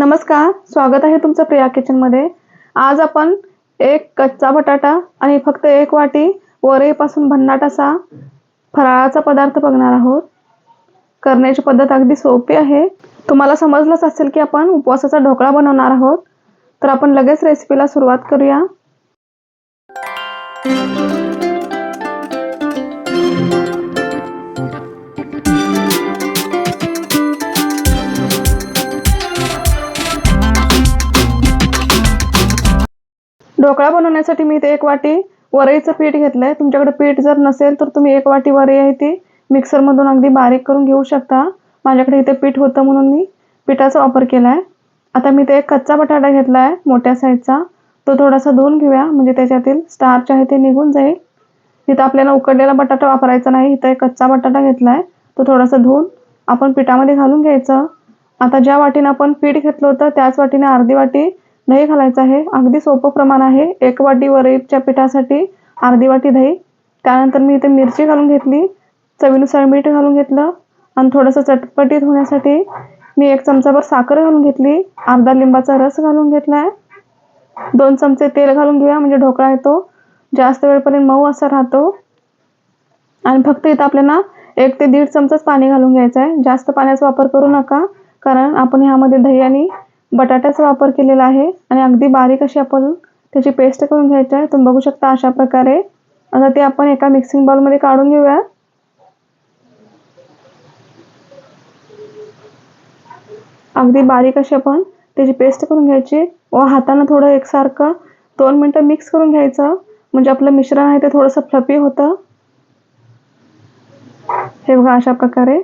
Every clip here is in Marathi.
नमस्कार स्वागत आहे तुमचं प्रिया किचनमध्ये आज आपण एक कच्चा बटाटा आणि फक्त एक वाटी वरईपासून भन्नाट असा फराळाचा पदार्थ बघणार आहोत. करण्याची पद्धत अगदी सोपी आहे. तुम्हाला समजलंच असेल की आपण उपवासाचा ढोकळा बनवणार आहोत. तर आपण लगेच रेसिपीला सुरुवात करूया. ढोकळा बनवण्यासाठी मी इथे एक वाटी वरईचं पीठ घेतलं आहे तुमच्याकडे पीठ जर नसेल तर तुम्ही एक वाटी वरई आहे ती मिक्सरमधून अगदी बारीक करून घेऊ शकता. माझ्याकडे इथे पीठ होतं म्हणून मी पिठाचा वापर केला आहे आता मी ते एक कच्चा बटाटा घेतला आहे मोठ्या साईजचा. तो थोडासा धुवून घेऊया म्हणजे त्याच्यातील स्टार्च आहे ते निघून जाईल. इथं आपल्याला उकडलेला बटाटा वापरायचा नाही इथं एक कच्चा बटाटा घेतला आहे तो थोडासा धुवून आपण पिठामध्ये घालून घ्यायचं. आता ज्या वाटीने आपण पीठ घेतलं होतं त्याच वाटीने अर्धी वाटी दही घालायचं आहे. अगदी सोपं प्रमाण आहे. एक वाटी वरईच्या पिठासाठी अर्धी वाटी दही. त्यानंतर मी इथे मिरची घालून घेतली. चवीनुसार मीठ घालून घेतलं. आणि थोडंसं चटपटीत होण्यासाठी मी एक चमचाभर साखर घालून घेतली. अर्धा लिंबाचा रस घालून घेतला आहे दोन चमचे तेल घालून घेऊया म्हणजे ढोकळा येतो. जास्त वेळपर्यंत मऊ असा राहतो. आणि फक्त इथं आपल्याला एक ते दीड चमचाच पाणी घालून घ्यायचं आहे जास्त पाण्याचा वापर करू नका कारण आपण ह्यामध्ये दही आणि बटाट्याचा वापर केलेला आहे आणि अगदी बारीक अशी आपण त्याची पेस्ट करून घ्यायची आहे. तुम्ही बघू शकता अशा प्रकारे. आता ते आपण एका मिक्सिंग बाउलमध्ये काढून घेऊया. अगदी बारीक अशी आपण त्याची पेस्ट करून घ्यायची. व हातानं थोडं एकसारखं दोन मिनटं मिक्स करून घ्यायचं. म्हणजे आपलं मिश्रण आहे ते थोडंसं फ्लपी होतं. हे बघा अशा प्रकारे.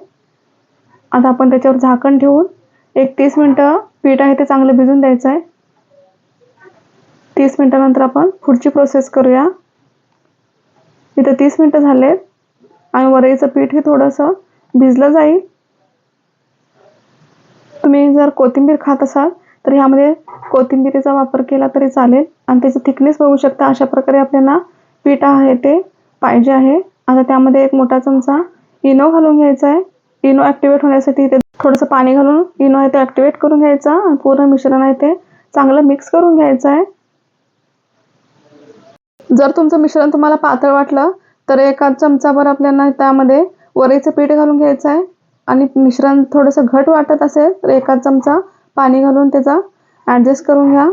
आता आपण त्याच्यावर झाकण ठेवून एक तीस मिनटं पीठ आहे ते चांगलं भिजून द्यायचं आहे. तीस मिनटानंतर आपण पुढची प्रोसेस करूया. इथं तीस मिनटं झालेत आणि वरईचं पीठ हे थोडंसं भिजलं जाईल. तुम्ही जर कोथिंबीर खात असाल तर ह्यामध्ये कोथिंबीरीचा वापर केला तरी चालेल आणि त्याची थिकनेस बघू शकता अशा प्रकारे आपल्याला पीठ आहे ते पाहिजे आहे. आता त्यामध्ये एक मोठा चमचा इनो घालून घ्यायचा आहे. इनो ॲक्टिवेट होण्यासाठी ते थोडंसं पाणी घालून इनो आहे ते ॲक्टिवेट करून घ्यायचा. आणि पूर्ण मिश्रण आहे ते चांगलं मिक्स करून घ्यायचं आहे. जर तुमचं मिश्रण तुम्हाला पातळ वाटलं तर एका चमचाभर आपल्याला त्यामध्ये वरेचं पीठ घालून घ्यायचं आहे. आणि मिश्रण थोडंसं घट वाटत असेल तर एका चमचा पाणी घालून त्याचा ॲडजस्ट करून घ्या.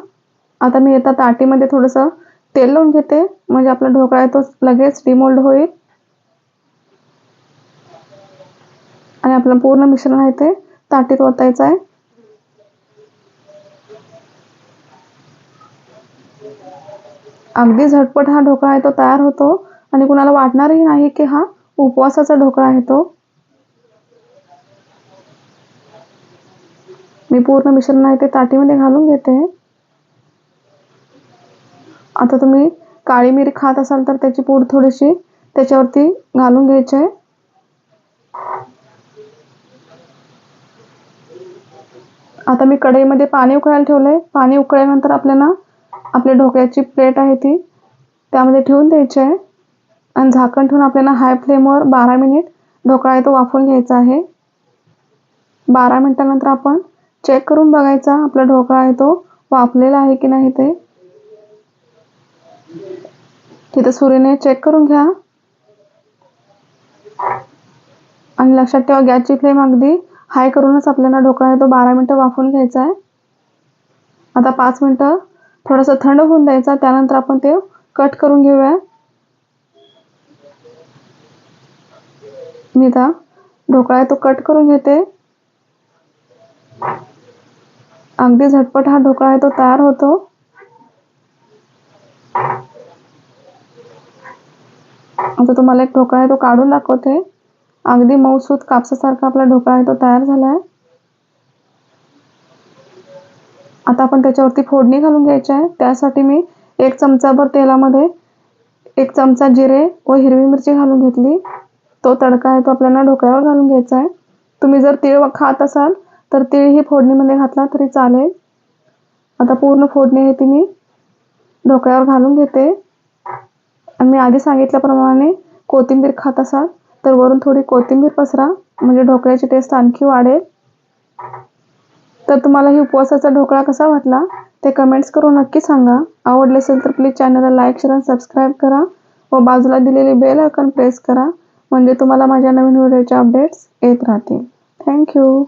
आता मी येतात ताटीमध्ये थोडंसं तेल लावून घेते. म्हणजे आपला ढोकळा आहे तो लगेच डिमोल्ड होईल. आणि आपलं पूर्ण मिश्रण आहे ते ताटीत ओतायचं आहे. अगदी झटपट हा ढोकळा आहे तो तयार होतो आणि कुणाला वाटणारही नाही की हा उपवासाचा ढोकळा आहे तो. मी पूर्ण मिश्रण आहे ते ताटीमध्ये घालून घेते. आता तुम्ही काळी मिरी खात असाल तर त्याची पूड थोडीशी त्याच्यावरती घालून घ्यायची आहे. आता मी कढईमध्ये पाणी उकळायला ठेवलं आहे पाणी उकळल्यानंतर आपल्याला आपल्या ढोकळ्याची प्लेट आहे ती त्यामध्ये ठेवून द्यायची आहे. आणि झाकण ठेवून आपल्याला हाय फ्लेमवर बारा मिनिट ढोकळा आहे तो वाफवून घ्यायचा आहे. बारा मिनिटानंतर आपण चेक करून बघायचा आपला ढोकळा आहे तो वाफलेला आहे की नाही ते. तिथं सुरीने चेक करून घ्या. आणि लक्षात ठेवा गॅसची फ्लेम अगदी हाय करूनच आपल्याला ढोकळा आहे तो बारा मिनटं वाफवून घ्यायचा आहे. आता पाच मिनटं थोडंसं थंड होऊन द्यायचा त्यानंतर आपण ते कट करून घेऊया. मी आता ढोकळा आहे तो कट करून घेते. अगदी झटपट हा ढोकळा आहे तो तयार होतो. आता तुम्हाला एक ढोकळा आहे तो काढून दाखवते. अगदी मऊसूत कापसासारखा आपला ढोकळा आहे तो तयार झाला आहे आता आपण त्याच्यावरती फोडणी घालून घ्यायची आहे. त्यासाठी मी एक चमचाभर तेलामध्ये एक चमचा जिरे व हिरवी मिरची घालून घेतली. तो तडका आहे तो आपल्याला ढोकळ्यावर घालून घ्यायचा आहे. तुम्ही जर तीळ खात असाल तर तीळही फोडणीमध्ये घातला तरी चालेल. आता पूर्ण फोडणी आहे ती मी ढोकळ्यावर घालून घेते. आणि मी आधी सांगितल्याप्रमाणे कोथिंबीर खात असाल तर वरून थोडी कोथिंबीर पसरा म्हणजे ढोकळ्याची टेस्ट आणखी वाढेल. तर तुम्हाला ही उपवासाचा ढोकळा कसा वाटला ते कमेंट्स करून नक्की सांगा. आवडले असेल तर प्लीज चॅनलला लाईक शेअर आणि सबस्क्राईब करा. व बाजूला दिलेली बेल आयकॉन प्रेस करा. म्हणजे तुम्हाला माझ्या नवीन व्हिडिओचे अपडेट्स येत राहतील. थँक्यू